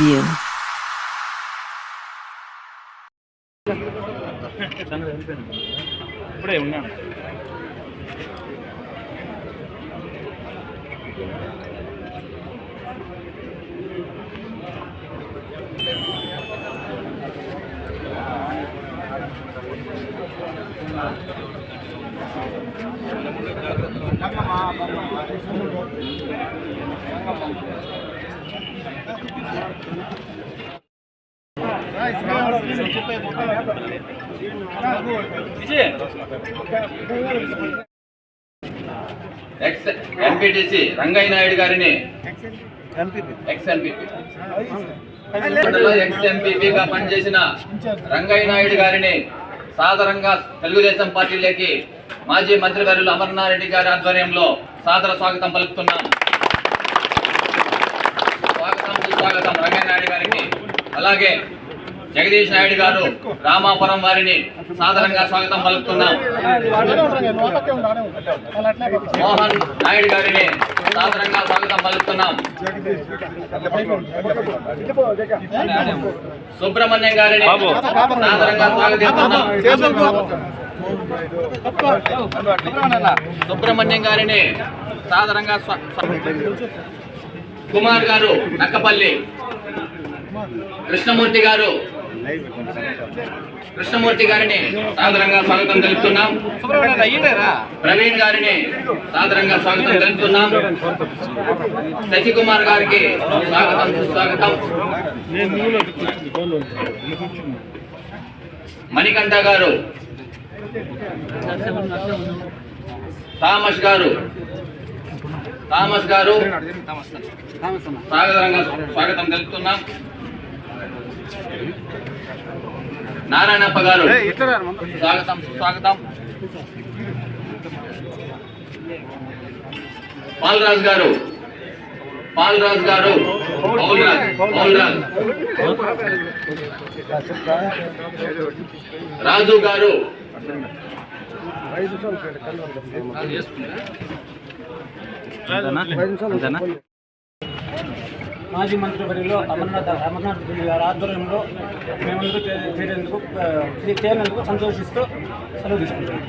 you. Thank you. Ex MPTC Rangaiah Naidu గారిని. Ex MPP X ఎంపీపీగా పనిచేసిన రంగయ్య నాయుడు గారిని సాదరంగా తెలుగుదేశం పార్టీలోకి మాజీ మంత్రివర్యులు అమర్నారెడ్డి గారి ఆధ్వర్యంలో సాదర స్వాగతం పలుకుతున్నాం. స్వాగతం సుస్వాగతం రంగయ్య నాయుడు గారికి. అలాగే జగదీష్ నాయుడు గారు రామాపురం వారిని సాదరంగా స్వాగతం పలుకుతున్నాం. మోహన్ నాయుడు గారిని సాదరంగా స్వాగతం పలుకుతున్నాం. సుబ్రహ్మణ్యం గారిని సాదరంగా స్వాగతిస్తున్నాం. సుబ్రహ్మణ్యం గారిని స్వా- కుమార్ గారు నక్కపల్లి. కృష్ణమూర్తి గారు. కృష్ణమూర్తి గారిని సాదరంగా స్వాగతం తెలుపుతున్నాం. ప్రవీణ్ గారిని సాదరంగా స్వాగతం తెలుపుతున్నాం. శశికుమార్ గారికి స్వాగతం సుస్వాగతం. మణికంఠ గారు. తామస్ గారు. థామస్ గారు. సాదరంగా స్వాగతం తెలుపుతున్నాం. నారాయణప్ప గారు. స్వాగతం సుస్వాగతం పాల్రాజ్ గారు. పాల్రాజ్ గారు. పౌల్రాజ్ పౌల్రాజ్ రాజు గారు మాజీ మంత్రి వర్యులు అమర్నాథ్ అమర్నాథ్ గారి ఆధ్వర్యంలో మేమందరూ చేరేందుకు చేరినందుకు సంతోషిస్తూ సెలవు తీసుకుంటున్నాం.